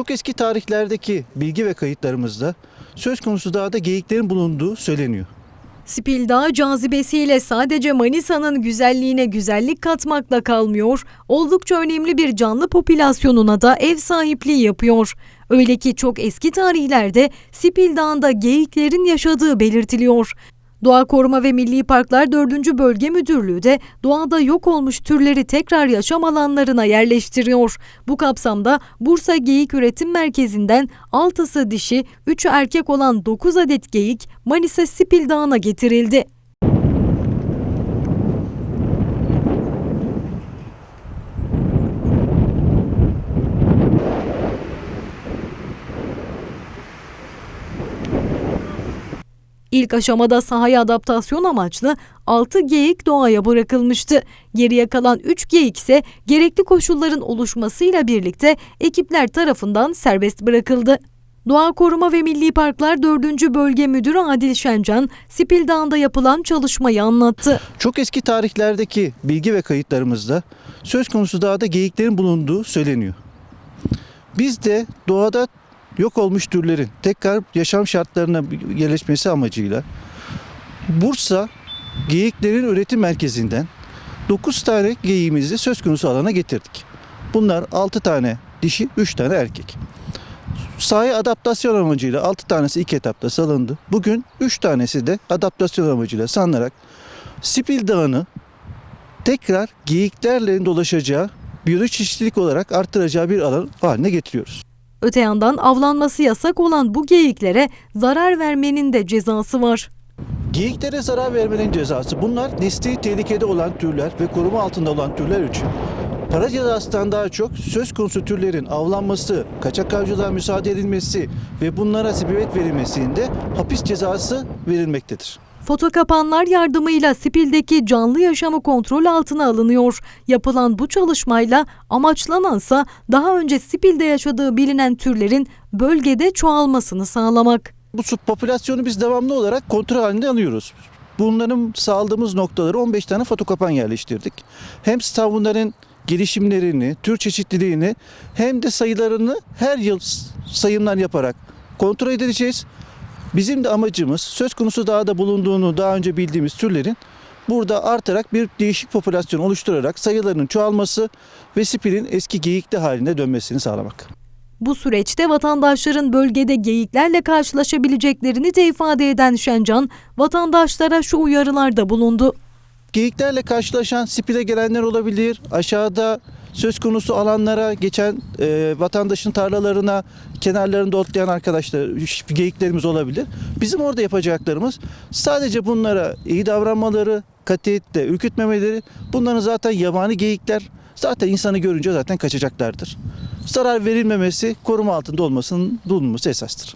Çok eski tarihlerdeki bilgi ve kayıtlarımızda söz konusu dağda geyiklerin bulunduğu söyleniyor. Spil Dağı cazibesiyle sadece Manisa'nın güzelliğine güzellik katmakla kalmıyor, oldukça önemli bir canlı popülasyonuna da ev sahipliği yapıyor. Öyle ki çok eski tarihlerde Spil Dağı'nda geyiklerin yaşadığı belirtiliyor. Doğa Koruma ve Milli Parklar 4. Bölge Müdürlüğü de doğada yok olmuş türleri tekrar yaşam alanlarına yerleştiriyor. Bu kapsamda Bursa Geyik Üretim Merkezi'nden 6'sı dişi, 3'ü erkek olan 9 adet geyik Manisa Spil Dağı'na getirildi. İlk aşamada sahaya adaptasyon amaçlı 6 geyik doğaya bırakılmıştı. Geriye kalan 3 geyik ise gerekli koşulların oluşmasıyla birlikte ekipler tarafından serbest bırakıldı. Doğa Koruma ve Milli Parklar 4. Bölge Müdürü Adil Şencan, Spil Dağı'nda yapılan çalışmayı anlattı. Çok eski tarihlerdeki bilgi ve kayıtlarımızda söz konusu dağda geyiklerin bulunduğu söyleniyor. Biz de doğada yok olmuş türlerin tekrar yaşam şartlarına yerleşmesi amacıyla Bursa Geyiklerin Üretim Merkezi'nden 9 tane geyiğimizi söz konusu alana getirdik. Bunlar 6 tane dişi, 3 tane erkek. Sahaya adaptasyon amacıyla 6 tanesi ilk etapta salındı. Bugün 3 tanesi de adaptasyon amacıyla salınarak Spil Dağı'nı tekrar geyiklerle dolaşacağı, biyoçeşitlilik olarak artıracağı bir alan haline getiriyoruz. Öte yandan avlanması yasak olan bu geyiklere zarar vermenin de cezası var. Geyiklere zarar vermenin cezası. Bunlar nesli tehlikede olan türler ve koruma altında olan türler için. Para cezasından daha çok söz konusu türlerin avlanması, kaçak avcılığa müsaade edilmesi ve bunlara sebebiyet verilmesinde hapis cezası verilmektedir. Foto kapanlar yardımıyla Spil'deki canlı yaşamı kontrol altına alınıyor. Yapılan bu çalışmayla amaçlanansa daha önce Spil'de yaşadığı bilinen türlerin bölgede çoğalmasını sağlamak. Bu popülasyonu biz devamlı olarak kontrol halinde alıyoruz. Bunların sağladığımız noktaları 15 tane fotokapan yerleştirdik. Hem bunların gelişimlerini, tür çeşitliliğini hem de sayılarını her yıl sayımlar yaparak kontrol edeceğiz. Bizim de amacımız söz konusu dağda bulunduğunu daha önce bildiğimiz türlerin burada artarak bir değişik popülasyon oluşturarak sayılarının çoğalması ve spilin eski geyikli haline dönmesini sağlamak. Bu süreçte vatandaşların bölgede geyiklerle karşılaşabileceklerini de ifade eden Şencan, vatandaşlara şu uyarılarda bulundu. Geyiklerle karşılaşan spile gelenler olabilir. Aşağıda söz konusu alanlara geçen e, vatandaşın tarlalarına kenarlarında otlayan arkadaşlar, geyiklerimiz olabilir. Bizim orada yapacaklarımız sadece bunlara iyi davranmaları, katiyetle ürkütmemeleri. Bunların zaten yabani geyikler zaten insanı görünce zaten kaçacaklardır. Zarar verilmemesi, koruma altında olmasının bulunması esastır.